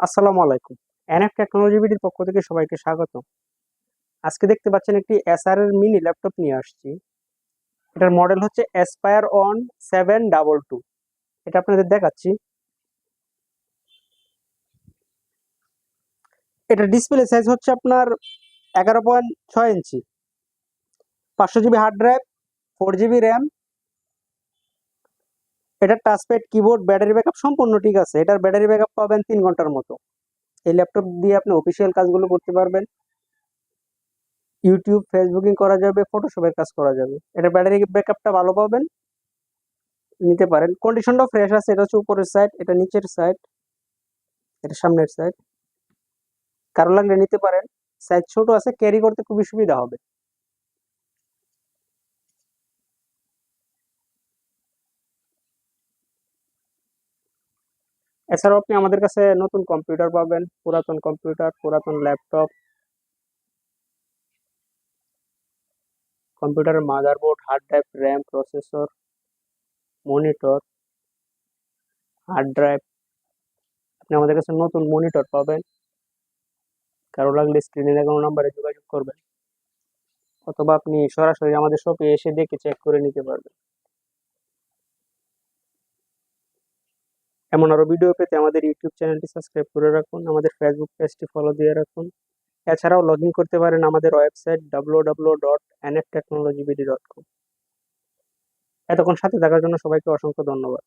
আসসালামু আলাইকুম। NF technology বিডির পক্ষ থেকে সবাইকে স্বাগত আজকে দেখতে পাচ্ছেন একটি এসআর এর মিনি ল্যাপটপ নিয়ে আসছি। এটার মডেল হচ্ছে Aspire one seven double two এটা আপনাদের দেখাচ্ছি। এটা ডিসপ্লে সাইজ হচ্ছে আপনার এগারো পয়েন্ট ছয় ইঞ্চি। পাঁচশো GB hard drive four GB RAM এটার টাচপ্যাড কিবোর্ড ব্যাটারি ব্যাকআপ সম্পূর্ণ ঠিক আছে। এটার ব্যাটারি ব্যাকআপ পাবেন তিন ঘণ্টার মতো। এই ল্যাপটপ দিয়ে আপনি অফিসিয়াল কাজগুলো করতে পারবেন। ইউটিউব ফেসবুকিং করা যাবে ফটোশপের কাজ করা যাবে। এটা ব্যাটারি ব্যাকআপটা ভালো পাবেন। নিতে পারেন। কন্ডিশনটাও ফ্রেশ আছে। এটা হচ্ছে উপরের সাইড এটা নিচের সাইড এটা সামনের সাইড কারও লাগলে নিতে পারেন। সাইজ ছোট আছে ক্যারি করতে খুবই সুবিধা হবে। এছাড়াও আপনি আমাদের কাছে নতুন কম্পিউটার পাবেন, পুরাতন কম্পিউটার পুরাতন ল্যাপটপ কম্পিউটারের motherboard hard drive RAM processor monitor hard drive আপনি আমাদের কাছে নতুন মনিটর পাবেন। কারও লাগলে স্ক্রিনে দেখানো নাম্বারে যোগাযোগ করবেন। অথবা আপনি সরাসরি আমাদের শপে এসে দেখে চেক করে নিতে পারবেন। এমন আরও ভিডিও পেতে আমাদের ইউটিউব চ্যানেলটি সাবস্ক্রাইব করে রাখুন, আমাদের ফেসবুক পেজটি ফলো দিয়ে রাখুন। এছাড়াও লগ করতে পারেন আমাদের website W W dot NF technology BD dot com এতক্ষণ সাথে থাকার জন্য সবাইকে অসংখ্য ধন্যবাদ।